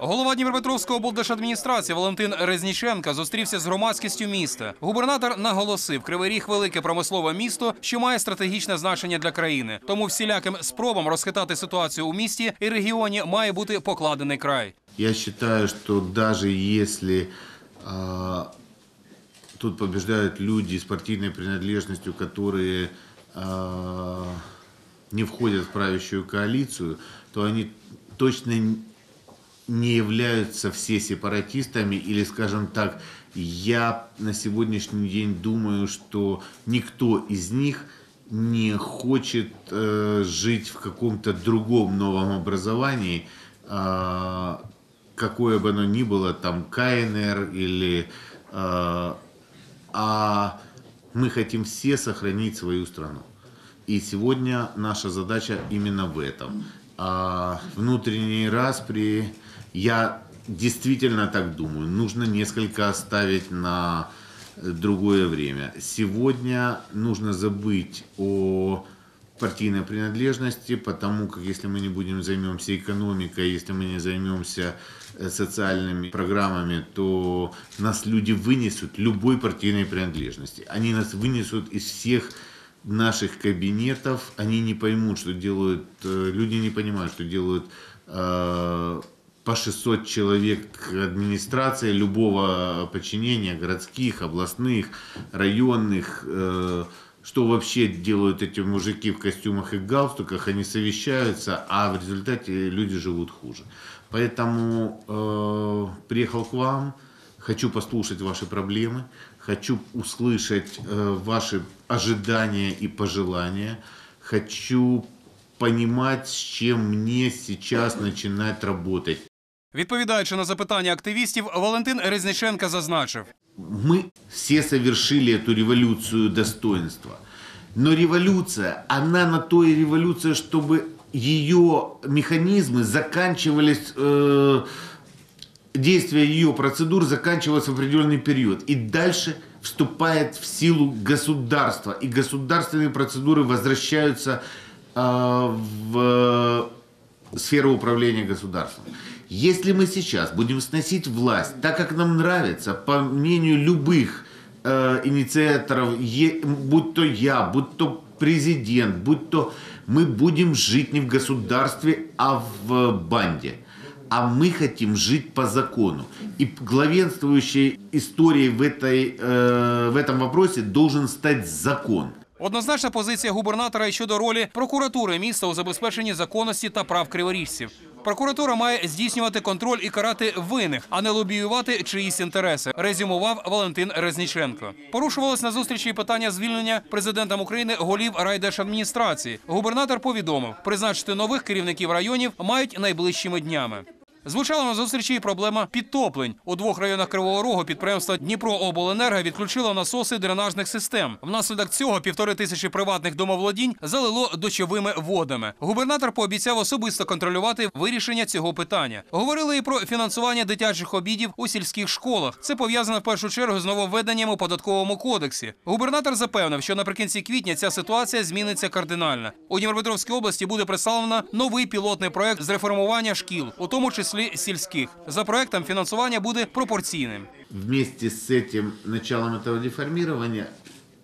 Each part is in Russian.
Голова Дніпропетровської облдержадміністрації Валентин Резніченка зустрівся з громадськістю міста. Губернатор наголосив, Кривий Ріг – велике промислове місто, що має стратегічне значення для країни. Тому всіляким спробам розхитати ситуацію у місті і регіоні має бути покладений край. Я считаю, что даже если а, тут побеждают люди с партийной принадлежностью, которые а, не входят в правящую коалицию, то они точно не являются все сепаратистами или, скажем так, я на сегодняшний день думаю, что никто из них не хочет э, жить в каком-то другом новом образовании, а, какое бы оно ни было, там КНР или... а, а мы хотим все сохранить свою страну. И сегодня наша задача именно в этом. А внутренний распри, я действительно так думаю, нужно несколько оставить на э, другое время. Сегодня нужно забыть о партийной принадлежности, потому как если мы не будем займемся экономикой, если мы не займемся э, социальными программами, то нас люди вынесут любой партийной принадлежности. Они нас вынесут из всех наших кабинетов, они не поймут, что делают, э, люди не понимают, что делают э, по 600 человек администрации любого подчинения, городских, областных, районных, э, что вообще делают эти мужики в костюмах и галстуках, они совещаются, а в результате люди живут хуже. Поэтому э, приехал к вам, хочу послушать ваши проблемы, хочу услышать э, ваши ожидания и пожелания, хочу понимать, с чем мне сейчас начинать работать. Відповідаючи на запитання активістів, Валентин Резніченка зазначив. Мы все совершили эту революцию достоинства. Но революция, она на то и революция, чтобы ее механизмы заканчивались, э, действие ее процедур заканчивалось в определенный период. И дальше вступает в силу государство. И государственные процедуры возвращаются э, в сферу управления государством. Если мы сейчас будем сносить власть так, как нам нравится, по мнению любых э, инициаторов, е- будь то я, будь то президент, будь то мы будем жить не в государстве, а в банде. А мы хотим жить по закону. И главенствующей историей в, этой, э, в этом вопросе должен стать закон. Однозначна позиція губернатора і щодо ролі прокуратури міста у забезпеченні законності та прав криворіжців. Прокуратура має здійснювати контроль і карати винних, а не лобіювати чиїсь інтереси. Резюмував Валентин Резніченко. Порушувалось на зустрічі і питання звільнення президентом України голів райдержадміністрації. Губернатор повідомив, призначити нових керівників районів мають найближчими днями. Звучала на зустрічі проблема підтоплень. У двох районах Кривого Рогу підприємство Дніпрообленерго відключило насоси дренажних систем. Внаслідок цього півтори тисячі приватних домоволодінь залило дощовими водами. Губернатор пообіцяв особисто контролювати вирішення цього питання. Говорили і про фінансування дитячих обідів у сільських школах. Це пов'язано в першу чергу з нововведенням у податковому кодексі. Губернатор запевнив, що наприкінці квітня ця ситуація зміниться кардинально. У Дніпропетровській області буде представлено новий пілотний проект з реформування шкіл, у тому числі сільських. За проектом фінансування буде пропорційним. вместе с этим началом этого деформирования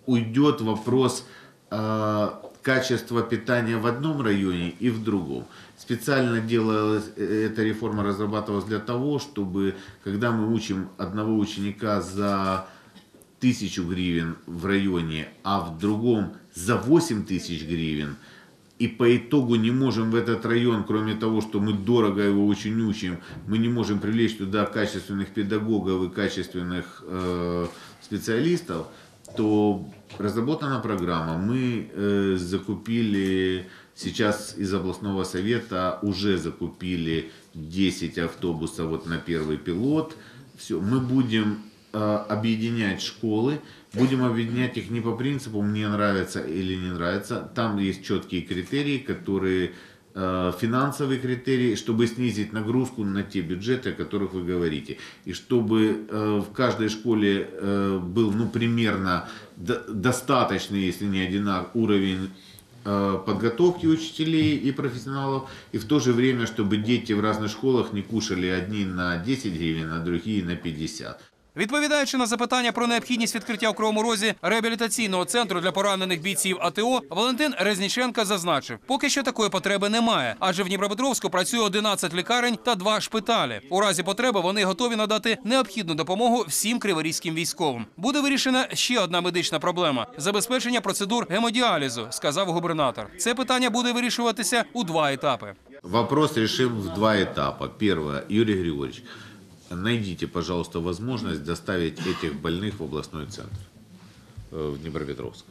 уйдет вопрос э, качества питания в одном районе и в другом. Специально делалась э, эта реформа разрабатывалась для того, чтобы когда мы учим одного ученика за тысячу гривен в районе, а в другом за 8 тысяч гривен, и по итогу не можем в этот район, кроме того, что мы дорого его очень учим, мы не можем привлечь туда качественных педагогов и качественных э, специалистов, то разработана программа. Мы э, закупили сейчас из областного совета уже закупили 10 автобусов вот на первый пилот. Все, мы будем объединять школы, будем объединять их не по принципу мне нравится или не нравится. Там есть четкие критерии, которые э, финансовые критерии, чтобы снизить нагрузку на те бюджеты, о которых вы говорите. И чтобы э, в каждой школе э, был ну, примерно до- достаточный, если не одинак, уровень э, подготовки учителей и профессионалов, и в то же время, чтобы дети в разных школах не кушали одни на 10 гривен, а другие на 50. Відповідаючи на запитання про необхідність відкриття у Кривому Розі реабілітаційного центру для поранених бійців АТО, Валентин Резніченка зазначив, поки що такої потреби немає, адже в Дніпропетровську працює 11 лікарень та два шпиталі. У разі потреби вони готові надати необхідну допомогу всім криворізьким військовим. Буде вирішена ще одна медична проблема забезпечення процедур гемодіалізу, сказав губернатор. Це питання буде вирішуватися у два етапи. Вопрос решим в два этапа. Первое, Юрий Григорьевич, найдите, пожалуйста, возможность доставить этих больных в областной центр, э, в Днепропетровск.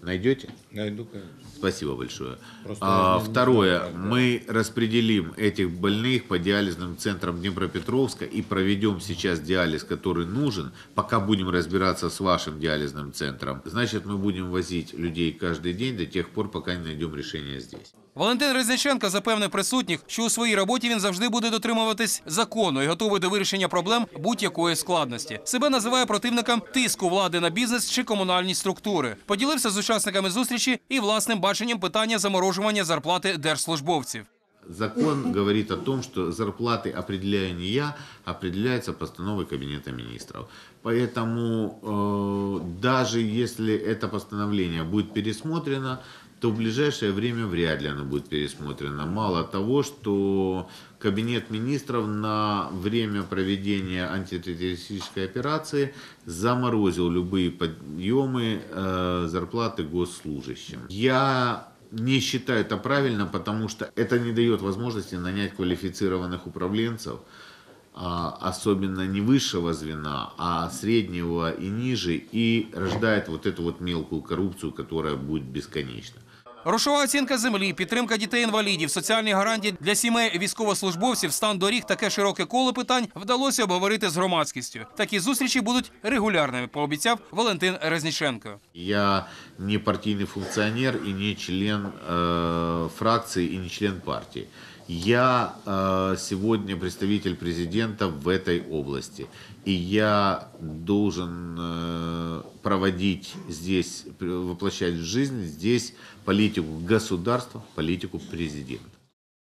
Найдете? Найду, конечно. Спасибо большое. Просто А, второе, знаю, мы распределим этих больных по диализным центрам Днепропетровска и проведем сейчас диализ, который нужен, пока будем разбираться с вашим диализным центром. Значит, мы будем возить людей каждый день до тех пор, пока не найдем решение здесь. Валентин Резниченко запевнив присутніх, що у своїй роботі він завжди буде дотримуватись закону і готовий до вирішення проблем будь-якої складності. Себе називає противником тиску влади на бізнес чи комунальні структури. Поділився з учасниками зустрічі і власним баченням питання заморожування зарплати держслужбовців. Закон говорит о том, что зарплаты определяю не я, а определяется постановой Кабинета министров. Поэтому э, даже если это постановление будет пересмотрено, то в ближайшее время вряд ли оно будет пересмотрено. Мало того, что Кабинет министров на время проведения антитеррористической операции заморозил любые подъемы э, зарплаты госслужащим. Я не считаю это правильно, потому что это не дает возможности нанять квалифицированных управленцев, а, особенно не высшего звена, а среднего и ниже, и рождает вот эту вот мелкую коррупцию, которая будет бесконечна. Грошова оцінка землі, підтримка дітей-інвалідів, соціальні гарантії для сімей військовослужбовців, стан доріг, таке широке коло питань вдалося обговорити з громадськістю. Такі зустрічі будуть регулярними, пообіцяв Валентин Резніченко. Я не партійний функціонер і не член е, фракції, і не член партии. Я э, сегодня представитель президента в этой области. И я должен э, проводить здесь, воплощать в жизнь здесь политику государства, политику президента.